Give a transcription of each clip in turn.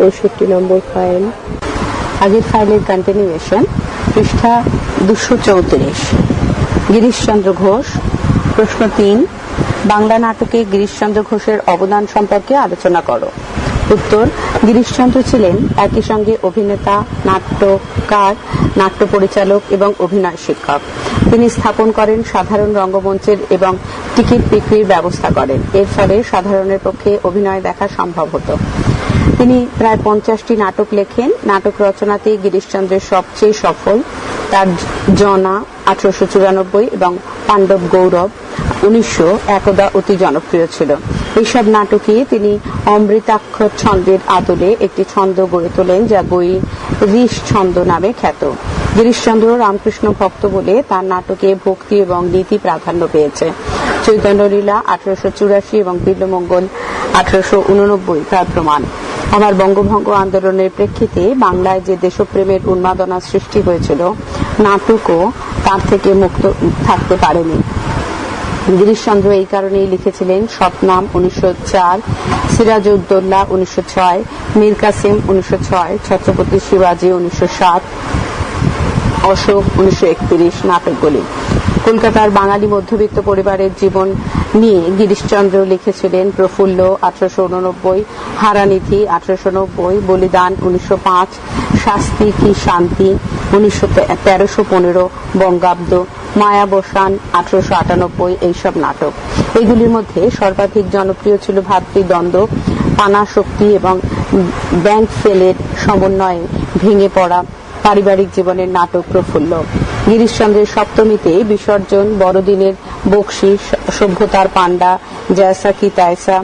পঁয়ষট্টি নম্বর ফাইল। আগের ফাইলের কন্টিনিউয়েশন পৃষ্ঠা দুশো চৌত্রিশ। গিরিশচন্দ্র ঘোষ, প্রশ্ন তিন, বাংলা নাটকে গিরিশচন্দ্র ঘোষের অবদান সম্পর্কে আলোচনা করো। উত্তর, গিরিশচন্দ্র ছিলেন একই সঙ্গে অভিনেতা, নাট্যকার নাট্য পরিচালক এবং অভিনয় শিক্ষক। তিনি স্থাপন করেন সাধারণ রঙ্গমঞ্চের এবং টিকিট বিক্রির ব্যবস্থা করেন। এর ফলে সাধারণের পক্ষে অভিনয় দেখা সম্ভব হতো। তিনি প্রায় পঞ্চাশটি নাটক লেখেন। নাটক রচনাতে গিরিশচন্দ্রের সবচেয়ে সফল, তার জনা আঠারোশো চুরানব্বই এবং পাণ্ডব গৌরব উনিশশো একদা অতি জনপ্রিয় ছিল। এইসব নাটকে তিনি অমৃতাক্ষর ছন্দের আদলে একটি ছন্দ গড়ে তোলেন, যা বই ঋষ ছন্দ নামে খ্যাত। গিরিশচন্দ্র রামকৃষ্ণ ভক্ত বলে তার নাটকে ভক্তি এবং নীতি প্রাধান্য পেয়েছে। চৈতন্যলীলা আঠারোশো চুরাশি এবং বিল্লমঙ্গল আঠারোশো উননব্বই তার প্রমাণ। আমার বঙ্গভঙ্গ আন্দোলনের প্রেক্ষিতে বাংলায় যে দেশপ্রেমের উন্মাদনা সৃষ্টি হয়েছিল, নাটকও তার থেকে মুক্ত থাকতে পারেনি। গিরিশচন্দ্র এই কারণেই লিখেছিলেন স্বপ্নাম উনিশশো চার, সিরাজউদ্দৌলা উনিশশো ছয়, মীর কাসিম উনিশশো ছয়, ছত্রপতি শিবাজী উনিশশো সাত, অশোক উনিশশো একত্রিশ, নাটকগুলি। কলকাতার বাঙালি মধ্যবিত্ত পরিবারের জীবন নিয়ে গিরিশচন্দ্র লিখেছিলেন প্রফুল্ল আঠারোশো উননব্বই, হারানিধি আঠারোশো নব্বই, বলিদান উনিশশো পাঁচ, শাস্তি কি শান্তি উনিশশো তেরোশো পনেরো, বঙ্গাব্দ, মায়াবসান আঠারোশো আটানব্বই, এইসব নাটক। এগুলির মধ্যে সর্বাধিক জনপ্রিয় ছিল ভাতৃদ্বন্দ্ব পানা শক্তি এবং ব্যাংক ফেলের সমন্বয়ে ভেঙে পড়া পারিবারিক জীবনের নাটক প্রফুল্ল। গিরিশচন্দ্রের সপ্তমীতে বিসর্জন, বড়দিনের বকশিস সভ্যতার পাণ্ডা জয়সা কি তায়সা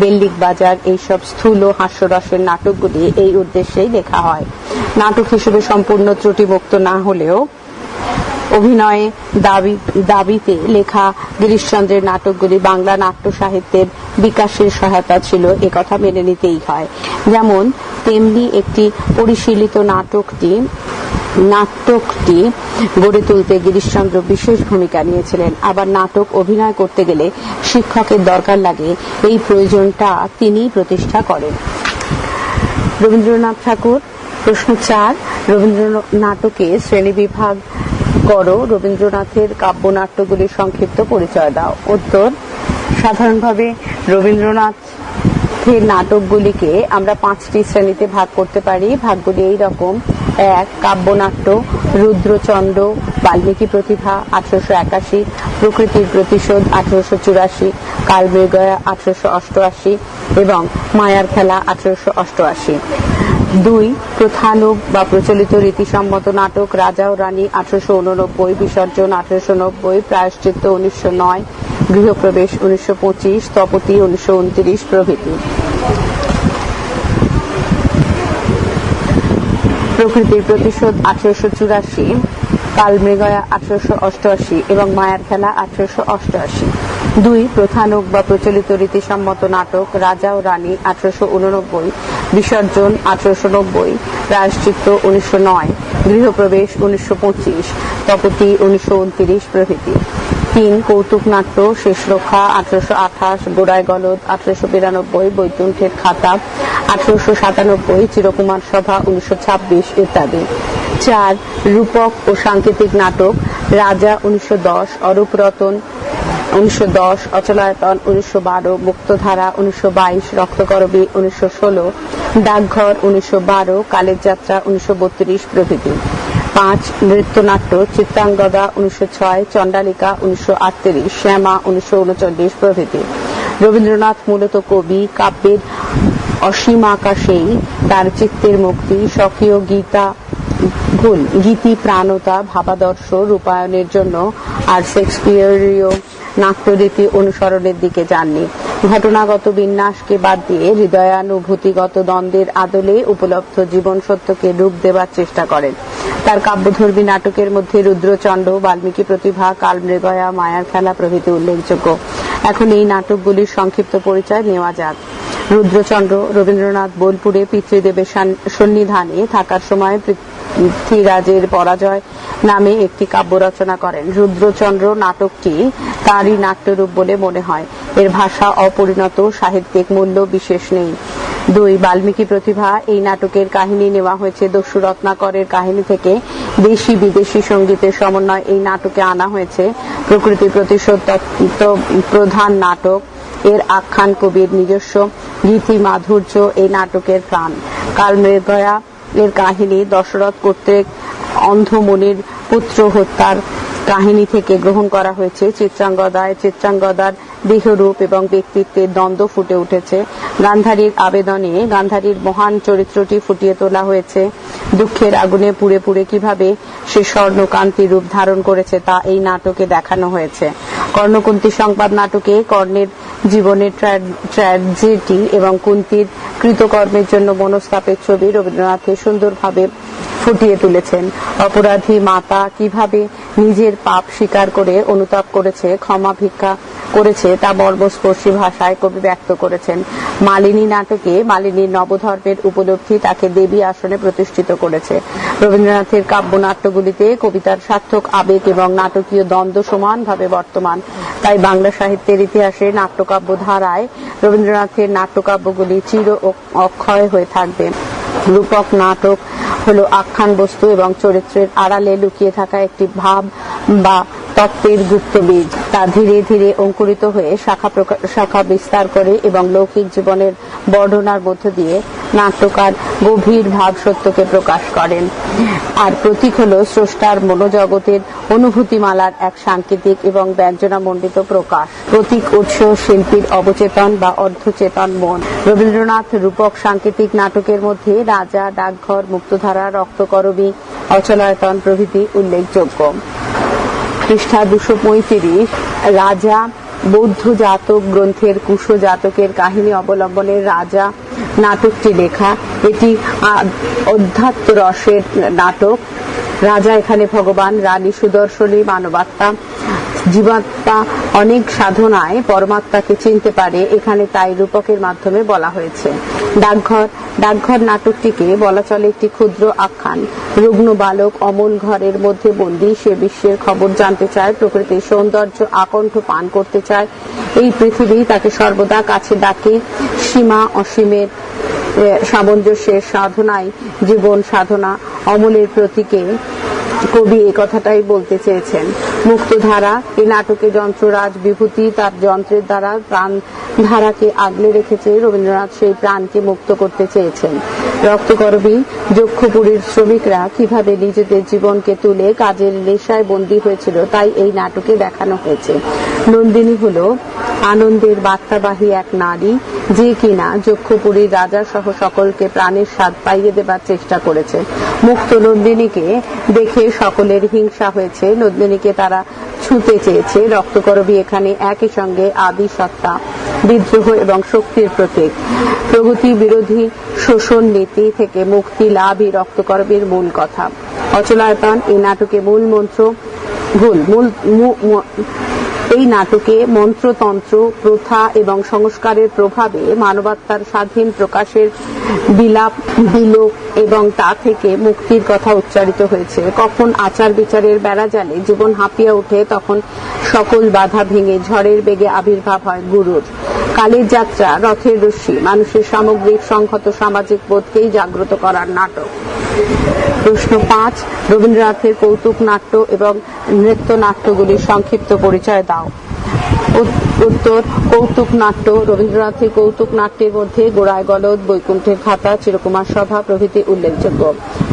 বেল্লিক বাজার, এইসব স্থূল হাস্যরসের নাটকগুলি এই উদ্দেশ্যেই লেখা হয়। নাটক হিসেবে সম্পূর্ণ ত্রুটিমুক্ত না হলেও অভিনয়ে দাবি দাবিতে লেখা গিরিশচন্দ্রের নাটকগুলি বাংলা নাট্য সাহিত্যের বিকাশের সহায়তা ছিল একথা মেনে নিতেই হয়। যেমন, তেমনি একটি পরিশীলিত নাটকটি নাটকটি গড়ে তুলতে গিরিশচন্দ্র বিশেষ ভূমিকা নিয়েছিলেন। আবার নাটক অভিনয় করতে গেলে শিক্ষকের দরকার লাগে, এই প্রয়োজনটা তিনিই প্রতিষ্ঠা করেন। রবীন্দ্রনাথ ঠাকুর, প্রশ্ন চার রবীন্দ্র নাটকে শ্রেণীবিভাগ করো, রবীন্দ্রনাথের কাব্যনাট্যগুলির সংক্ষিপ্ত পরিচয় দাও। উত্তর, সাধারণভাবে রবীন্দ্রনাথের নাটকগুলিকে আমরা পাঁচটি শ্রেণীতে ভাগ করতে পারি। ভাগগুলি এই রকম। এক কাব্যনাট্য রুদ্রচন্দ্র বাল্মীকি প্রতিভা আঠারোশো একাশি, প্রকৃতির প্রতিশোধ আঠারোশো চুরাশি, কালমৃগয়া আঠারোশো অষ্টআশি এবং মায়ার খেলা আঠারোশো অষ্টআশি। দুই, প্রথানুগ বা প্রচলিত রীতিসম্মত নাটক রাজা ও রানী আঠারোশো উননব্বই, বিসর্জন আঠারোশো নব্বই, প্রায়শ্চিত্ত উনিশশো নয়, গৃহপ্রবেশ উনিশশো পঁচিশ স্থপতি উনিশশো উনত্রিশ প্রভৃতি। প্রকৃতির প্রতিশোধ আঠারোশো চুরাশি, কালমৃগয়া আঠারোশো অষ্টআশি এবং মায়ার খেলা আঠারোশো অষ্টআশি। দুই প্রথানুক বা প্রচলিত রীতিসম্মত নাটক রাজা ও রানী আঠারোশো উননব্বই, বিসর্জন আঠারোশো নব্বই প্রায়শ্চিত্ত উনিশশো নয়, গৃহপ্রবেশ উনিশশো পঁচিশ, তপতি উনিশশো উনত্রিশ প্রভৃতি। তিন, কৌতুক নাট্য শেষ রক্ষা আঠারোশো আঠাশ গোড়ায় গলদ আঠারোশো বিরানব্বই, বৈকুণ্ঠের খাতা আঠারোশো সাতানব্বই চিরকুমার সভা উনিশশো ছাব্বিশ ইত্যাদি। চার, রূপক ও সাংকেতিক নাটক, রাজা উনিশশো দশ অরূপ রতন উনিশশো দশ, অচলায়তন উনিশশো বারো, মুক্তধারা উনিশশো বাইশ, রক্তকরবী উনিশশো ষোলো, ডাকঘর উনিশশো বারো, কালের যাত্রা উনিশশো বত্রিশ প্রভৃতি। পাঁচ, নৃত্যনাট্য চিত্রাঙ্গদা উনিশশো ছয়, চণ্ডালিকা উনিশশো আটত্রিশ, শ্যামা উনিশশো উনচল্লিশ প্রভৃতি। রবীন্দ্রনাথ মূলত কবি, কাব্যের অসীম আকাশেই তার চিত্তের মুক্তি, স্বকীয় গীতা, ভুল, গীতি, প্রাণতা, ভাবাদর্শ, রূপায়ণের জন্য আর শেক্সপিয়ারীয় নাট্যরীতি অনুসরণের দিকে যাননি। ঘটনাগত বিন্যাসকে বাদ দিয়ে হৃদয়ানুভূতিগত দ্বন্দ্বের আদলে উপলব্ধ জীবন সত্যকে রূপ দেবার চেষ্টা করেন। তার কাব্যধর্মী নাটকের মধ্যে রুদ্রচন্ড বাল্মীকি প্রতিভা, কালমৃগয়া, মায়ার খেলা প্রভৃতি উল্লেখযোগ্য। এখন এই নাটকগুলির সংক্ষিপ্ত পরিচয় নেওয়া যাক। রুদ্রচন্দ্র, রবীন্দ্রনাথ, বোলপুরে পিতৃদেবের সান- সন্নিধানে থাকার সময় পৃথ্বীরাজের পরাজয় নামে একটি কাব্য রচনা করেন। রুদ্রচন্দ্র নাটকটি তারই নাট্যরূপ বলে মনে হয়। এর ভাষা অপরিণত, সাহিত্যিক মূল্য বিশেষ নেই। দুই বাল্মীকি প্রতিভা, এই নাটকের কাহিনী নেওয়া হয়েছে দস্যু রত্নাকরের কাহিনী থেকে। দেশি বিদেশি সঙ্গীতের সমন্বয় এই নাটকে আনা হয়েছে। প্রকৃতি প্রতিশোধ প্রধান নাটক এর আখ্যান কবির নিজস্ব গীতি মাধুর্য এই নাটকের প্রাণ। কাল মৃগয়া এর কাহিনী দশরথ কর্তৃক অন্ধমনির পুত্র হত্যার কাহিনী থেকে গ্রহণ করা হয়েছে। চিত্রাঙ্গদায় চিত্রাঙ্গদার দেহরূপ এবং ব্যক্তিত্বের দ্বন্দ্ব ফুটে উঠেছে। গান্ধারীর আবেদনে গান্ধারীর মহান চরিত্রটি ফুটিয়ে তোলা হয়েছে। দুঃখের আগুনে পুড়ে পুড়ে কীভাবে সে স্বর্ণকান্তি রূপ ধারণ করেছে তা এই নাটকে দেখানো হয়েছে। কর্ণকুন্তি সংবাদ নাটকে কর্ণের জীবনের ট্র্যাজেডি এবং কুন্তির কৃতকর্মের জন্য মনস্তাপের ছবি রবীন্দ্রনাথের সুন্দরভাবে ফুটিয়ে তুলেছেন। অপরাধী মাতা কীভাবে নিজের পাপ স্বীকার করে অনুতাপ করেছে, ক্ষমা ভিক্ষা করেছে, তা মর্মস্পর্শী ভাষায় কবি ব্যক্ত করেছেন। মালিনী নাটকে মালিনীর নবধর্মের উপলব্ধি তাকে দেবী আসনে প্রতিষ্ঠিত করেছে। রবীন্দ্রনাথের কাব্যনাট্যগুলিতে কবিতার সার্থক আবেগ এবং নাটকীয় দ্বন্দ্ব সমানভাবে বর্তমান। তাই বাংলা সাহিত্যের ইতিহাসে নাট্যকাব্য ধারায় রবীন্দ্রনাথের নাট্যকাব্যগুলি চির অক্ষয় হয়ে থাকবে। রূপক নাটক হলো আখ্যান বস্তু এবং চরিত্রের আড়ালে লুকিয়ে থাকা একটি ভাব বা তত্ত্বের গুপ্ত বীজ। তা ধীরে ধীরে অঙ্কুরিত হয়ে শাখা শাখা বিস্তার করে এবং লৌকিক জীবনের বর্ণনার মধ্য দিয়ে নাট্যকার গভীর ভাব সত্যকে প্রকাশ করেন। আর প্রতীক হলো স্রষ্টার মনোজগতের অনুভূতিমালার এক সাংকেতিক এবং ব্যঞ্জনামণ্ডিত প্রকাশ। প্রতীক উৎস, শিল্পীর অবচেতন বা অর্ধচেতন মন। রবীন্দ্রনাথ রূপক সাংকেতিক নাটকের মধ্যে রাজা, ডাকঘর, মুক্তধারা রক্তকরবী, অচলায়তন প্রভৃতি উল্লেখযোগ্য। পৃষ্ঠা দুশো পঁয়ত্রিশ, রাজা বৌদ্ধ জাতক গ্রন্থের কুশ জাতকের কাহিনী অবলম্বনে রাজা নাটকটি লেখা। এটি অধ্যাত্ম রসের নাটক। রাজা এখানে ভগবান রানী সুদর্শনী, মানবাত্মা জীবাত্মা অনেক সাধনায় পরমাত্মাকে চিনতে পারে, এখানে তাই রূপকের মাধ্যমে বলা হয়েছে। ডাকঘর ডাকঘর নাটকটিকে বলা চলে একটি ক্ষুদ্র আখ্যান। রুগ্ন বালক অমল ঘরের মধ্যে বন্দি, সে বিশ্বের খবর জানতে চায়, প্রকৃতির সৌন্দর্য আকণ্ঠ পান করতে চায়। এই পৃথিবী তাকে সর্বদা কাছে ডাকে। সীমা অসীমের সামঞ্জস্যের সাধনায় জীবন সাধনা। অমলের প্রতীকে কবি এই কথাটাই বলতে চেয়েছেন। মুক্তধারা, এই নাটকে যন্ত্ররাজ বিভূতি তার যন্ত্রের দ্বারা প্রাণ ধারাকে আগলে রেখেছে রবীন্দ্রনাথ, সেই প্রাণকে মুক্ত করতে চেয়েছেন। রক্তকরবী যক্ষপুরীর শ্রমিকরা কীভাবে নিজেদের জীবনকে তুলে কাজের নেশায় বন্দী হয়েছিল তাই এই নাটকে দেখানো হয়েছে। নন্দিনী হলো আনন্দের বার্তাবাহী এক নারী, যে কিনা যক্ষপুরীর রাজা সহ সকলকে প্রাণের স্বাদ পাইয়ে দেবার চেষ্টা করেছে। মুক্ত নন্দিনীকে দেখে সকলের হিংসা হয়েছে। নন্দিনীকে তারা ছুঁতে চেয়েছে। রক্তকরবী এখানে একই সঙ্গে আদি সত্তা, বিদ্রোহ এবং শক্তির প্রতীক। প্রগতি বিরোধী শোষণ নীতি থেকে মুক্তি লাভই রক্তকরবীর মূল কথা। অচলায়তন এই নাটকে মূল মন্ত্র, ভুল, মূল এই নাটকে মন্ত্রতন্ত্র, প্রথা এবং সংস্কারের প্রভাবে মানবাত্মার স্বাধীন প্রকাশের বিলাপ, বিলোপ এবং তা থেকে মুক্তির কথা উচ্চারিত হয়েছে। কখন আচার বিচারের বেড়া বেড়াজালে জীবন হাঁপিয়ে ওঠে, তখন সকল বাধা ভেঙে ঝড়ের বেগে আবির্ভাব হয় গুরুর। কালের যাত্রা রথের রশ্মি, মানুষের সামগ্রিক সংহত সামাজিক বোধকেই জাগ্রত করার নাটক। প্রশ্ন পাঁচ, রবীন্দ্রনাথের কৌতুক নাট্য এবং নৃত্য নাট্যগুলির সংক্ষিপ্ত পরিচয় দাও। Tchau. উত্তর কৌতুক নাট্য, রবীন্দ্রনাথের কৌতুক নাট্যের মধ্যে গোড়ায় গলদ, বৈকুণ্ঠের খাতা, চিরকুমার সভা প্রভৃতি উল্লেখযোগ্য।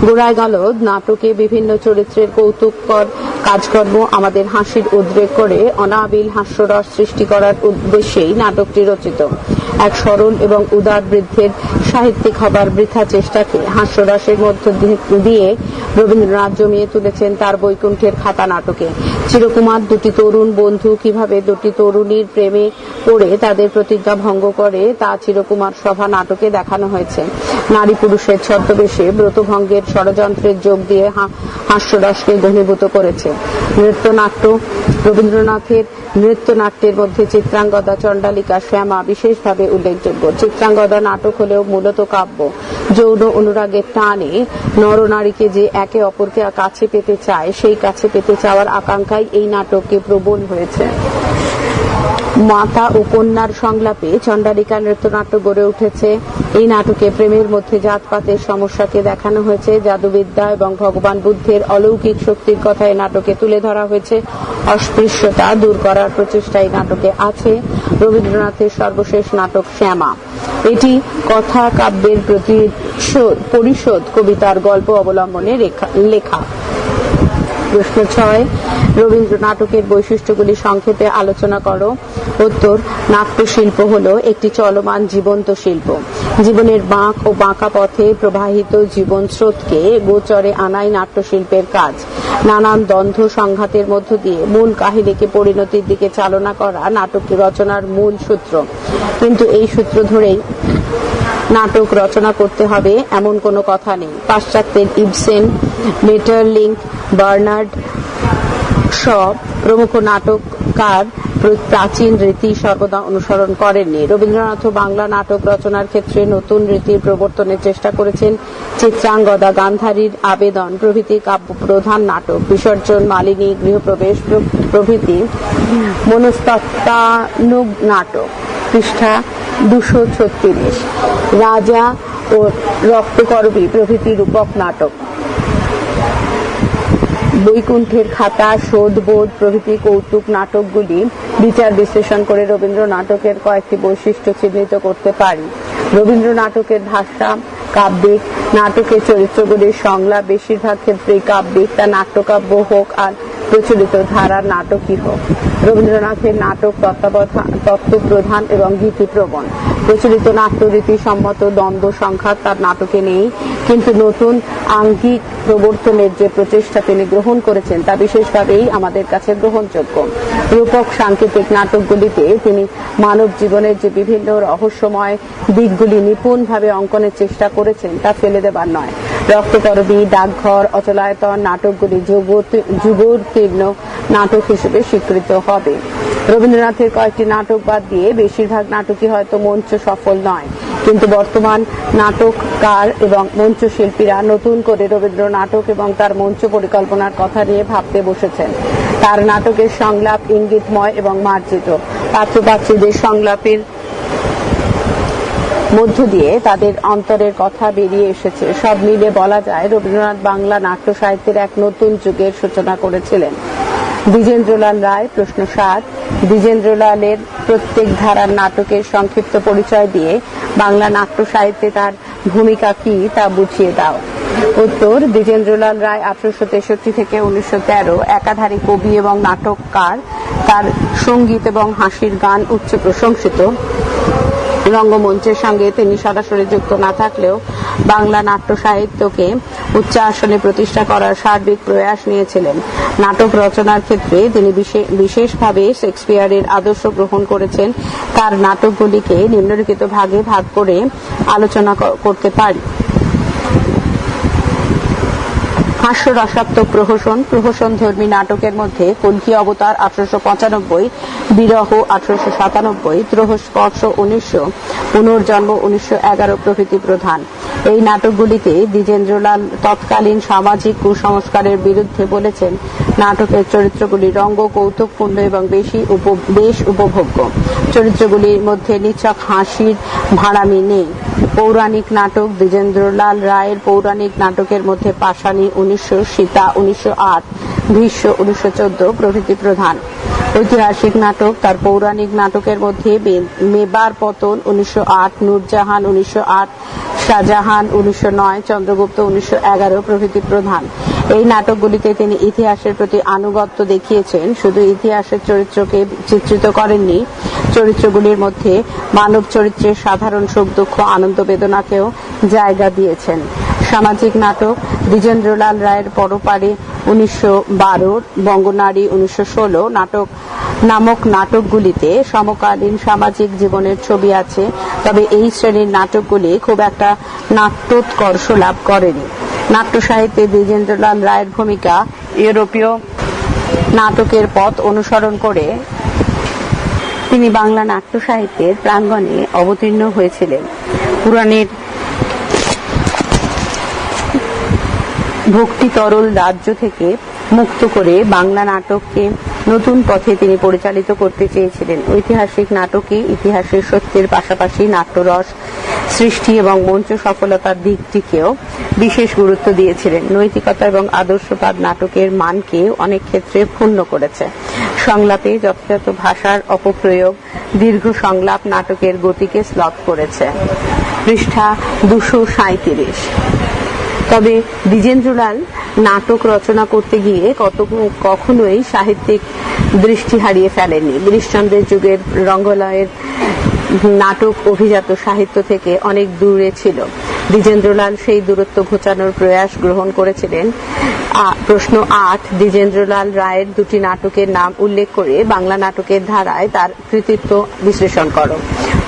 গোড়ায় গলদ, নাটকে বিভিন্ন চরিত্রের কৌতুককর কাজকর্ম আমাদের হাসির উদ্রেক করে, অনাবিল হাস্যরস সৃষ্টি করার উদ্দেশ্যেই নাটকটি রচিত। এক সরল এবং উদার বৃদ্ধের সাহিত্যিক হবার বৃথা চেষ্টাকে হাস্যরসের মধ্য দিয়ে রবীন্দ্রনাথ জমিয়ে তুলেছেন তার বৈকুণ্ঠের খাতা নাটকে। চিরকুমার দুটি তরুণ বন্ধু কীভাবে দুটি তরুণীর প্রেমে পড়ে তাদের প্রতিজ্ঞা ভঙ্গ করে, তা চিরকুমার সভা নাটকে দেখানো হয়েছে। নারী পুরুষের ছদ্মবেশে ব্রতভঙ্গের ষড়যন্ত্রের যোগ দিয়ে হাস্যরসকে ঘনীভূত করেছে। নৃত্যনাট্য, রবীন্দ্রনাথের নৃত্যনাট্যের মধ্যে চিত্রাঙ্গদা চণ্ডালিকা শ্যামা বিশেষভাবে উল্লেখযোগ্য। চিত্রাঙ্গদা নাটক হলেও মূলত কাব্য। যৌন অনুরাগের টানে নরনারীকে যে একে অপরকে কাছে পেতে চায়, সেই কাছে পেতে চাওয়ার আকাঙ্ক্ষায় এই নাটককে প্রবল হয়েছে। মাতা ও কন্যার সংলাপে চণ্ডালিকা নৃত্যনাট্য গড়ে উঠেছে। এই নাটকে প্রেমের মধ্যে জাতপাতের সমস্যাকে দেখানো হয়েছে। জাদুবিদ্যা এবং ভগবান বুদ্ধের অলৌকিক শক্তির কথা এই নাটকে তুলে ধরা হয়েছে। অস্পৃশ্যতা দূর করার প্রচেষ্টা এই নাটকে আছে। রবীন্দ্রনাথের সর্বশেষ নাটক শ্যামা। এটি কথা কাব্যের প্রতিশোধ পরিশোধ কবিতার গল্প অবলম্বনে লেখা। প্রশ্ন ছয় রবীন্দ্র নাটকের বৈশিষ্ট্যগুলি সংক্ষেপে আলোচনা করো। উত্তর, নাট্যশিল্প হল একটি চলমান জীবন্ত শিল্প। জীবনের বাঁক ও বাঁকা পথে প্রবাহিত জীবন স্রোতকে গোচরে আনাই নাট্যশিল্পের কাজ। নানান দ্বন্দ্ব সংঘাতের মধ্য দিয়ে মূল কাহিনীকে পরিণতির দিকে চালনা করা নাটক রচনার মূল সূত্র। কিন্তু এই সূত্র ধরেই নাটক রচনা করতে হবে, এমন কোনো কথা নেই। পাশ্চাত্যের ইবসেন, মেটারলিঙ্ক, বার্নার্ড সব প্রমুখ নাটককার প্রাচীন রীতি সর্বদা অনুসরণ করেননি। রবীন্দ্রনাথ বাংলা নাটক রচনার ক্ষেত্রে নতুন রীতির প্রবর্তনের চেষ্টা করেছেন চিত্রাঙ্গদা গান্ধারীর আবেদন, প্রভৃতি কাব্য প্রধান নাটক। বিসর্জন, মালিনী, গৃহপ্রবেশ প্রভৃতি মনস্তত্ত্বানুগ নাটক। পৃষ্ঠা দুশো ছত্রিশ। রাজা ও রক্তকরবী প্রভৃতি রূপক নাটক। বৈকুণ্ঠের খাতা শোধবোধ প্রভৃতি কৌতুক নাটকগুলি বিচার বিশ্লেষণ করে রবীন্দ্র নাটকের কয়েকটি বৈশিষ্ট্য চিহ্নিত করতে পারি। রবীন্দ্র নাটকের ভাষা, কাব্যিক, নাটকের চরিত্রগুলির সংলাপ, বেশিরভাগ ক্ষেত্রেই কাব্যিক, তা নাট্যকাব্য হোক আর প্রচলিত ধারার নাটকই হোক। রবীন্দ্রনাথের নাটক তত্ত্বাবধান, তত্ত্বপ্রধান এবং গীতিপ্রবণ। প্রচলিত নাট্যরীতি সম্মত দ্বন্দ্ব সংখ্যা তার নাটকে নেই। কিন্তু নতুন আঙ্গিক প্রবর্তনের যে প্রচেষ্টা তিনি গ্রহণ করেছেন, তা বিশেষভাবেই আমাদের কাছে গ্রহণযোগ্য। রূপক সাংকেতিক নাটকগুলিতে তিনি মানব জীবনের যে বিভিন্ন রহস্যময় দিকগুলি নিপুণভাবে অঙ্কনের চেষ্টা করেছেন, তা ফেলে দেবার নয়। রক্তকরবী ডাকঘর, অচলায়তন নাটকগুলি যুগোত্ত- যুগোত্তীর্ণ নাটক হিসেবে স্বীকৃত হবে। রবীন্দ্রনাথের কয়েকটি নাটক বাদ দিয়ে বেশিরভাগ নাটকই হয়তো মঞ্চ সফল নয়। কিন্তু বর্তমান নাটককার এবং মঞ্চ শিল্পীরা নতুন করে রবীন্দ্র নাটক এবং তার মঞ্চ পরিকল্পনার কথা নিয়ে ভাবতে বসেছেন। তার নাটকের সংলাপ ইঙ্গিতময় এবং মার্জিত। পাত্রপাত্রীদের সংলাপের মধ্য দিয়ে তাদের অন্তরের কথা বেরিয়ে এসেছে। সব মিলে বলা যায়, রবীন্দ্রনাথ বাংলা নাট্য সাহিত্যের এক নতুন যুগের সূচনা করেছিলেন। দ্বিজেন্দ্রলাল রায়, প্রশ্ন সাত দ্বিজেন্দ্রলালের প্রত্যেক ধারার নাটকের সংক্ষিপ্ত পরিচয় দিয়ে বাংলা নাট্য সাহিত্যে তার ভূমিকা কি তা বুঝিয়ে দাও। উত্তর দ্বিজেন্দ্রলাল রায় আঠারোশো তেষট্টি থেকে উনিশশো তেরো, একাধারে কবি এবং নাটককার। তার সংগীত এবং হাসির গান উচ্চ প্রশংসিত। রঙ্গমঞ্চের সঙ্গে তিনি সরাসরি যুক্ত না থাকলেও বাংলা নাট্য সাহিত্যকে উচ্চ আসনে প্রতিষ্ঠা করার সার্বিক প্রয়াস নিয়েছিলেন। নাটক রচনার ক্ষেত্রে তিনি বিশে- বিশেষভাবে শেক্সপিয়ারের আদর্শ গ্রহণ করেছেন। তার নাটকগুলিকে নিম্নলিখিত ভাগে ভাগ করে আলোচনা করতে পারি। হাস্যরসাত্মক প্রহসন প্রহসন ধর্মী নাটকের মধ্যে কলকি অবতার আঠারোশো পঁচানব্বই, বিরহ আঠারোশো সাতানব্বই ত্রহস্পর্শ উনিশশো, পুনর্জন্ম উনিশশো এগারো প্রভৃতি প্রধান। এই নাটকগুলিতে দ্বিজেন্দ্রলাল তৎকালীন সামাজিক কুসংস্কারের বিরুদ্ধে বলেছেন, নাটকের চরিত্রগুলি রঙ্গ কৌতুকপূর্ণ এবং বেশি বেশ উপভোগ্য। চরিত্রগুলির মধ্যে নিচক হাসির ভাড়ামি নেই। পৌরাণিক নাটক দ্বিজেন্দ্রলাল রায়ের পৌরাণিক নাটকের মধ্যে পাশানি উনিশশো, সীতা উনিশশো আট, ভীষ্ম উনিশশো চোদ্দ প্রভৃতি প্রধান। ঐতিহাসিক নাটক, তার পৌরাণিক নাটকের মধ্যে মেবার পতন উনিশশো আট, নূরজাহান উনিশশো আট, শাহজাহান উনিশশো নয়, চন্দ্রগুপ্ত উনিশশো এগারো প্রভৃতি প্রধান। এই নাটকগুলিতে তিনি ইতিহাসের প্রতি আনুগত্য দেখিয়েছেন। শুধু ইতিহাসের চরিত্রকে চিত্রিত করেননি, চরিত্রগুলির মধ্যে মানব চরিত্রের সাধারণ সুখ, দুঃখ, আনন্দ, বেদনাকেও জায়গা দিয়েছেন। সামাজিক নাটক, দ্বিজেন্দ্রলাল রায়ের পরপারে উনিশশো বারোর বঙ্গনারী উনিশশো ষোলো নাটক নামক নাটকগুলিতে সমকালীন সামাজিক জীবনের ছবি আছে, তবে এই শ্রেণির নাটকগুলি খুব একটা নাট্যোৎকর্ষ লাভ করেনি। নাট্য সাহিত্যে দ্বিজেন্দ্রলাল রায়ের ভূমিকা ইউরোপীয় নাটকের পথ অনুসরণ করে তিনি বাংলা নাট্য সাহিত্যের প্রাঙ্গণে অবতীর্ণ হয়েছিলেন। পুরাণের ভক্তি তরল রাজ্য থেকে মুক্ত করে বাংলা নাটককে নতুন পথে তিনি পরিচালিত করতে চেয়েছিলেন। ঐতিহাসিক নাটকে ইতিহাসের সত্যের পাশাপাশি নাট্যরস, সৃষ্টি এবং মঞ্চ সফলতার দিকটিকেও বিশেষ গুরুত্ব দিয়েছিলেন। নৈতিকতা এবং আদর্শবাদ নাটকের মানকে অনেক ক্ষেত্রে ক্ষুণ্ণ করেছে। সংলাপে যথাযথ ভাষার অপপ্রয়োগ, দীর্ঘ সংলাপ নাটকের গতিকে স্লথ করেছে। পৃষ্ঠা দুশো সাঁত্রিশ তবে দ্বিজেন্দ্রলাল নাটক রচনা করতে গিয়ে কত কখনোই সাহিত্যিক দৃষ্টি হারিয়ে ফেলেনি গিরিশচন্দ্রের যুগের রঙ্গলয়ের নাটক অভিজাত সাহিত্য থেকে অনেক দূরে ছিল। দ্বিজেন্দ্রলাল সেই দূরত্ব ঘোচানোর প্রয়াস গ্রহণ করেছিলেন। প্রশ্ন আট, দ্বিজেন্দ্রলাল রায়ের দুটি নাটকের নাম উল্লেখ করে বাংলা নাটকের ধারায় তার কৃতিত্ব বিশ্লেষণ করো।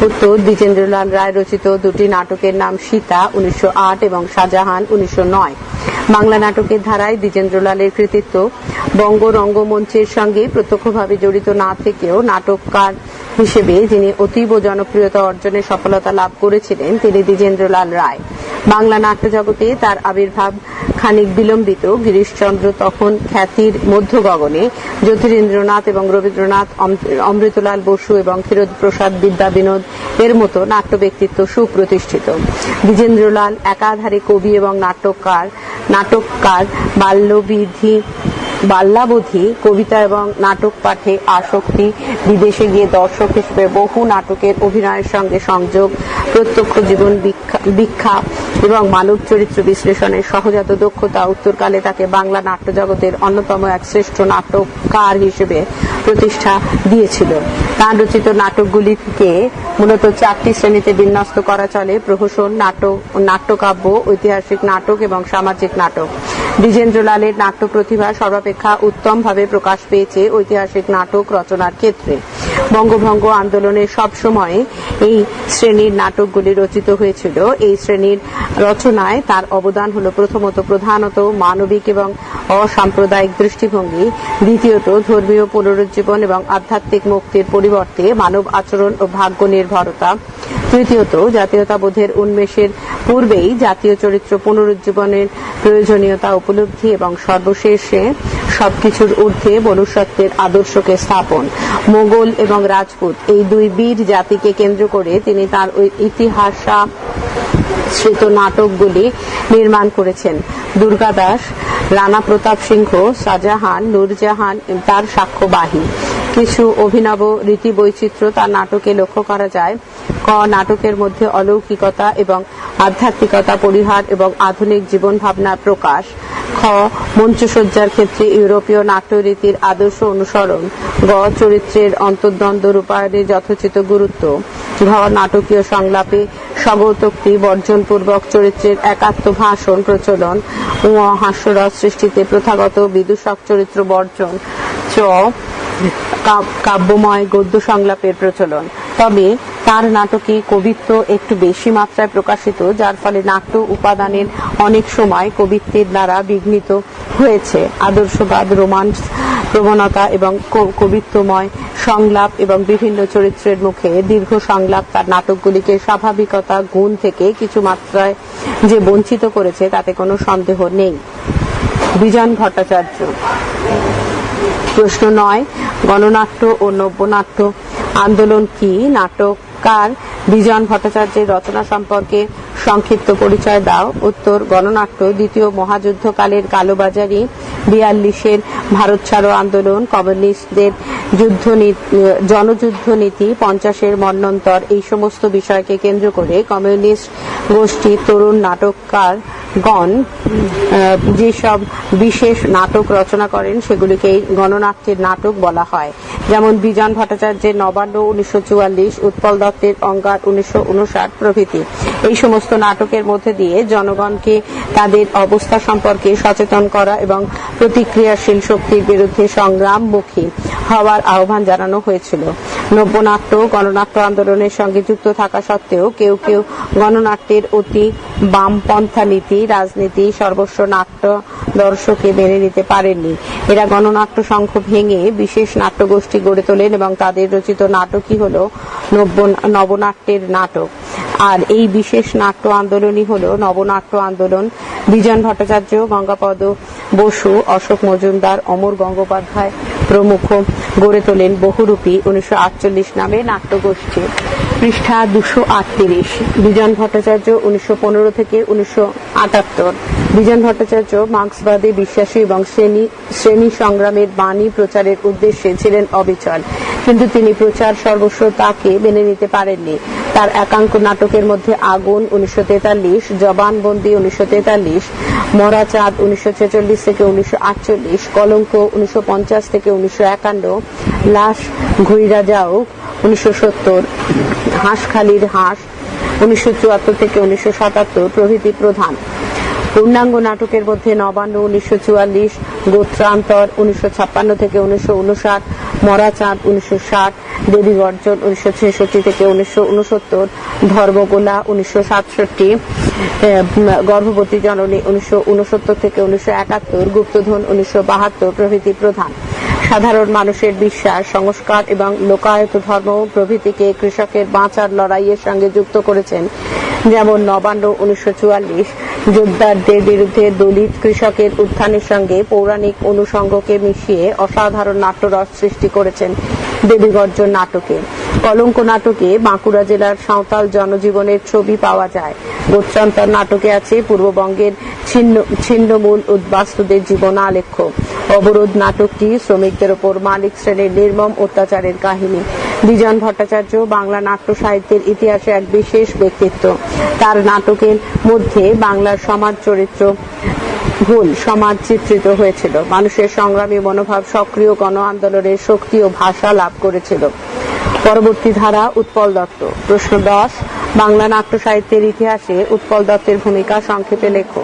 উত্তর, দ্বিজেন্দ্রলাল রায় রচিত দুটি নাটকের নাম সীতা উনিশশো আট এবং শাহজাহান উনিশশো নয়। বাংলা নাটকের ধারায় দ্বিজেন্দ্রলালের কৃতিত্ব বঙ্গ রঙ্গমঞ্চের সঙ্গে প্রত্যক্ষভাবে জড়িত না থেকেও নাটককার হিসেবে যিনি অতীব জনপ্রিয়তা অর্জনে সফলতা লাভ করেছিলেন, তিনি দ্বিজেন্দ্রলাল রায়। বাংলা নাট্য জগতে তার আবির্ভাব খানিক বিলম্বিত। গিরিশচন্দ্র তখন খ্যাতির মধ্য গগনে জ্যোতিরেন্দ্রনাথ এবং রবীন্দ্রনাথ অমৃতলাল বসু এবং ক্ষীরোদ প্রসাদ বিদ্যা বিনোদ এর মতো নাট্য ব্যক্তিত্ব সুপ্রতিষ্ঠিত। দ্বিজেন্দ্রলাল একাধারে কবি এবং নাট্যকার নাটককার, বাল্যবিধি বাল্যাবধি, কবিতা এবং নাটক পাঠে আসক্তি, বিদেশে গিয়ে দর্শক হিসেবে বহু নাটকের অভিনয়ের সঙ্গে সংযোগ, প্রত্যক্ষ জীবন বিখ্যা- এবং মানব চরিত্র বিশ্লেষণের সহজাত দক্ষতা, উত্তরকালে তাকে বাংলা নাট্য জগতের অন্যতম এক শ্রেষ্ঠ নাটককার হিসেবে প্রতিষ্ঠা দিয়েছিল। তার রচিত নাটকগুলিকে মূলত চারটি শ্রেণীতে বিন্যস্ত করা চলে। প্রহসন নাটক, নাট্যকাব্য, ঐতিহাসিক নাটক এবং সামাজিক নাটক। দ্বিজেন্দ্রলালের নাট্য প্রতিভা সর্বাপেক্ষা উত্তমভাবে প্রকাশ পেয়েছে ঐতিহাসিক নাটক রচনার ক্ষেত্রে। বঙ্গভঙ্গ আন্দোলনের সব সময় এই শ্রেণির নাটকগুলি রচিত হয়েছিল। এই শ্রেণির রচনায় তার অবদান হলো প্রথমত প্রধানত মানবিক এবং অসাম্প্রদায়িক দৃষ্টিভঙ্গি, দ্বিতীয়ত ধর্মীয় পুনরুজ্জীবন এবং আধ্যাত্মিক মুক্তির পরিবর্তে মানব আচরণ ও ভাগ্য নির্ভরতা তৃতীয়ত জাতীয়তাবোধের উন্মেষের পূর্বেই জাতীয় চরিত্র পুনরুজ্জীবনের প্রয়োজনীয়তা উপলব্ধি এবং সর্বশেষে সবকিছুর ঊর্ধ্বে মনুষ্যত্বের আদর্শকে স্থাপন। মোগল এবং রাজপুত, এই দুই বীর জাতিকে কেন্দ্র করে তিনি তার ইতিহাসা শ্রিত নাটকগুলি নির্মাণ করেছেন। দুর্গাদাস রানা প্রতাপ সিংহ, শাহজাহান, নূরজাহান, তার সাক্ষ্যবাহী। কিছু অভিনব রীতি বৈচিত্র্য তার নাটকে লক্ষ্য করা যায়। নাটকের মধ্যে অলৌকিকতা এবং আধ্যাত্মিকতা পরিহার এবং আধুনিক জীবন ভাবনার প্রকাশ। খ, মঞ্চসজ্জার ক্ষেত্রে ইউরোপীয় নাট্যরীতির আদর্শ অনুসরণ। গ, চরিত্রের অন্তর্দ্বন্দ্ব রূপায়ণের যথোচিত গুরুত্ব। ঘ, নাটকীয় সংলাপে স্বগতোক্তি বর্জনপূর্বক চরিত্রের একাত্ম ভাষণ প্রচলন। ও হাস্যরস সৃষ্টিতে প্রথাগত বিদূষক চরিত্র বর্জন। চ কাব্যময় গদ্য সংলাপের প্রচলন। তবে তার নাটকে কবিত্ব একটু বেশি মাত্রায় প্রকাশিত, যার ফলে নাট্য উপাদানের অনেক সময় কবিত্বের দ্বারা বিঘ্নিত হয়েছে। আদর্শবাদ, রোমান্স, প্রবণতা এবং কবিত্বময় সংলাপ এবং বিভিন্ন চরিত্রের মুখে দীর্ঘ সংলাপ তার নাটকগুলিকে স্বাভাবিকতা, গুণ থেকে কিছু মাত্রায় যে বঞ্চিত করেছে তাতে কোনো সন্দেহ নেই। বিজন ভট্টাচার্য। প্রশ্ন নয়, গণনাট্য ও নব্যনাট্য আন্দোলন কি? নাটককার বিজন ভট্টাচার্যের রচনা সম্পর্কে সংক্ষিপ্ত পরিচয় দাও। উত্তর, গণনাট্য, দ্বিতীয় মহাযুদ্ধকালের কালোবাজারি, বিয়াল্লিশের ভারত ছাড়ো আন্দোলন, কমিউনিস্টদের যুদ্ধ জনযুদ্ধ নীতি পঞ্চাশের মন্বন্তর এই সমস্ত বিষয়কে কেন্দ্র করে কমিউনিস্ট গোষ্ঠী, তরুণ নাটককার গণ যেসব বিশেষ নাটক রচনা করেন সেগুলিকে গণনাট্যের নাটক বলা হয়। যেমন বিজন ভট্টাচার্যের নবান্ন, উনিশশো চুয়াল্লিশ, উৎপল দত্তের অঙ্গার, উনিশশো উনষাট প্রভৃতি। এই সমস্ত নাটকের মধ্যে দিয়ে জনগণকে তাদের অবস্থা সম্পর্কে সচেতন করা এবং প্রতিক্রিয়াশীল শক্তির বিরুদ্ধে সংগ্রামমুখী হওয়ার আহ্বান জানানো হয়েছিল। নব্যনাট্য, গণনাট্য আন্দোলনের সঙ্গে যুক্ত থাকা সত্ত্বেও কেউ কেউ গণনাট্যের অতি বামপন্থা নীতি, রাজনীতি, সর্বস্ব নাট্য দর্শকে মেনে নিতে পারেননি। এরা গণনাট্য সংঘ ভেঙে বিশেষ নাট্যগোষ্ঠী গড়ে তোলেন এবং তাদের রচিত নাটকই হল নব্য, নবনাট্যের নাটক। আর এই বিশেষ নাট্য আন্দোলনই হল নবনাট্য আন্দোলন। বিজন ভট্টাচার্য, গঙ্গাপদ বসু, অশোক মজুমদার, অমর গঙ্গোপাধ্যায় প্রমুখ গড়ে তোলেন বহুরূপী উনিশশো আটচল্লিশ নামে নাট্যগোষ্ঠী। পৃষ্ঠা দুশো আটত্রিশ। বিজন ভট্টাচার্য উনিশশো পনেরো থেকে উনিশশো আটাত্তর। বিজন ভট্টাচার্য মার্ক্সবাদে বিশ্বাসী এবং শ্রেণি শ্রেণি সংগ্রামের বাণী প্রচারের উদ্দেশ্যে ছিলেন অবিচল। কিন্তু তিনি প্রচার সর্বস্ব তাকে মেনে নিতে পারেননি। তার একাঙ্ক নাটকের মধ্যে আগুন উনিশশো তেতাল্লিশ, জবানবন্দি উনিশশো তেতাল্লিশ মরা চাঁদ উনিশশো ছেচল্লিশ থেকে উনিশশো আটচল্লিশ, কলঙ্ক উনিশশো পঞ্চাশ থেকে উনিশশো একান্ন, লাশ ঘুইরা উনিশশো সত্তর, হাঁসখালির হাঁস, উনিশশো চুয়াত্তর থেকে উনিশশো সাতাত্তর প্রভৃতি প্রধান। পূর্ণাঙ্গ নাটকের মধ্যে নবান্ন, উনিশশো চুয়াল্লিশ, গোত্রান্তর, উনিশশো ছাপ্পান্ন থেকে উনিশশো উনষাট, মরাচাঁদ, উনিশশো ষাট দেবী গর্জন উনিশশো ছেষট্টি থেকে উনিশশো উনসত্তর, ধর্মগোলা, উনিশশো সাতষট্টি গর্ভবতী জননী, উনিশশো উনসত্তর থেকে উনিশশো একাত্তর, গুপ্তধন, উনিশশো বাহাত্তর প্রভৃতি প্রধান। সাধারণ মানুষের বিশ্বাস, সংস্কার এবং লোকায়ত ধর্ম প্রভৃতিকে কৃষকের বাঁচার লড়াইয়ের সঙ্গে যুক্ত করেছেন। যেমন নবান্ন উনিশশো চুয়াল্লিশ যোদ্ধারদের বিরুদ্ধে দলিত কৃষকের উত্থানের সঙ্গে পৌরাণিক অনুষঙ্গকে মিশিয়ে অসাধারণ নাট্যরস সৃষ্টি করেছেন। দেবীগর্জন নাটকে। কলঙ্ক নাটকে বাঁকুড়া জেলার সাঁওতাল জনজীবনের ছবি পাওয়া যায়। গোত্রান্তর নাটকে আছে পূর্ববঙ্গের ছিন্ন, ছিন্নমূল উদ্বাস্তুদের জীবন আলেখ্য অবরোধ নাটকটি শ্রমিকদের ওপর মালিক শ্রেণির নির্মম অত্যাচারের কাহিনী। বিজন ভট্টাচার্য বাংলা নাট্য সাহিত্যের ইতিহাসে এক বিশেষ ব্যক্তিত্ব। তার নাটকের মধ্যে বাংলার সমাজ চরিত্র ভুল সমাজ চিত্রিত হয়েছিল। মানুষের সংগ্রামী মনোভাব সক্রিয় গণ আন্দোলনের শক্তি ও ভাষা লাভ করেছিল। পরবর্তী ধারা উৎপল দত্ত। প্রশ্ন দশ, বাংলা নাট্য সাহিত্যের ইতিহাসে উৎপল দত্তের ভূমিকা সংক্ষেপে লেখ।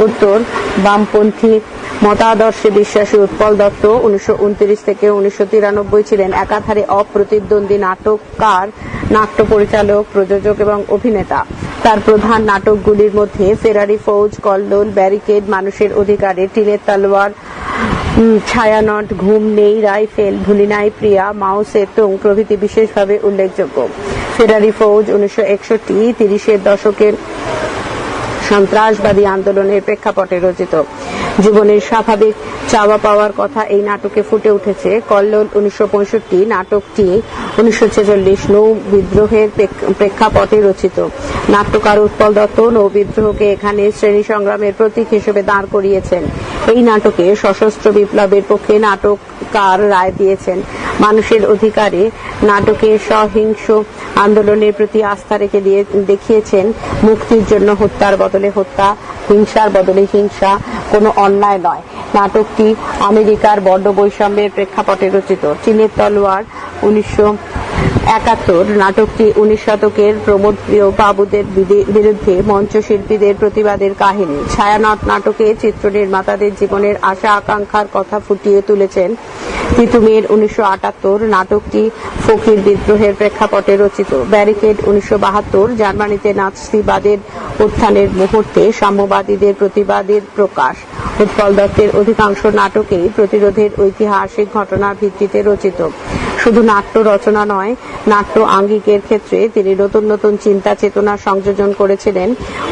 উত্তর, বামপন্থী মতাদর্শে বিশ্বাসী উৎপল দত্ত উনিশশো উনত্রিশ থেকে উনিশশো তিরানব্বই ছিলেন একাধারে অপ্রতিদ্বন্দ্বী নাটককার, নাট্য পরিচালক, প্রযোজক এবং অভিনেতা। তার প্রধান নাটকগুলির মধ্যে ফেরারি ফৌজ, কল্লোল, ব্যারিকেড, মানুষের অধিকারে টিনের তালোয়ার ছায়ানট, ঘুম নেই, রাইফেল ভুলিনাই প্রিয়া, মাউসে টং প্রভৃতি বিশেষভাবে উল্লেখযোগ্য। ফেরারি ফৌজ উনিশশো একষট্টি তিরিশের দশকের সন্ত্রাসবাদী আন্দোলনের প্রেক্ষাপটে রচিত। জীবনের স্বাভাবিক চাওয়া পাওয়ার কথা এই নাটকে ফুটে উঠেছে। কল্লোল উনিশশো পঁয়ষট্টি নাটকটি উনিশশো ছেচল্লিশ নৌ বিদ্রোহের প্রেক্ষাপটে রচিত। নাট্যকার উৎপল দত্ত নৌ বিদ্রোহকে এখানে শ্রেণি সংগ্রামের প্রতীক হিসেবে দাঁড় করিয়েছেন। এই নাটকে সশস্ত্র বিপ্লবের পক্ষে নাটককার রায় দিয়েছেন। মানুষের অধিকারে নাটকে সহিংস আন্দোলনের প্রতি আস্থা রেখে দিয়ে দেখিয়েছেন, মুক্তির জন্য হত্যার বদলে হত্যা, হিংসার বদলে হিংসা, কোনো অন্যায় নয়। নাটকটি আমেরিকার বর্ণ বৈষম্যের প্রেক্ষাপটে রচিত। চীনের তলোয়ার উনিশশো একাত্তর নাটকটি উনিশ শতকের প্রমোদপ্রিয় বাবুদের বিরুদ্ধে মঞ্চশিল্পীদের প্রতিবাদের কাহিনী। ছায়ানট নাটকে চিত্র নির্মাতাদের জীবনের আশা আকাঙ্ক্ষার কথা ফুটিয়ে তুলেছেন তিতুমির উনিশশো আটাত্তর নাটকটি ফকির বিদ্রোহের প্রেক্ষাপটে রচিত। ব্যারিকেড উনিশশো বাহাত্তর জার্মানিতে নাৎসিবাদের উত্থানের মুহূর্তে সাম্যবাদীদের প্রতিবাদের প্রকাশ। উৎপল দত্তের অধিকাংশ নাটকেই প্রতিরোধের ঐতিহাসিক ঘটনার ভিত্তিতে রচিত। শুধু নাট্য রচনা নয়, নাট্য আঙ্গিকের ক্ষেত্রে তিনি নতুন নতুন চিন্তা চেতনা সংযোজন করেছিলেন।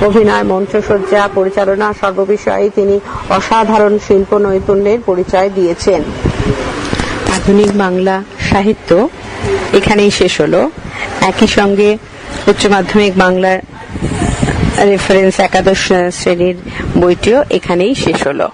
অভিনয়, মঞ্চসজ্জা, পরিচালনা সর্ববিষয়ে তিনি অসাধারণ শিল্প নৈপুণ্যের পরিচয় দিয়েছেন। আধুনিক বাংলা সাহিত্য এখানেই শেষ হলো। একই সঙ্গে উচ্চ মাধ্যমিক বাংলা রেফারেন্স একাদশ শ্রেণির বইটিও এখানেই শেষ হলো।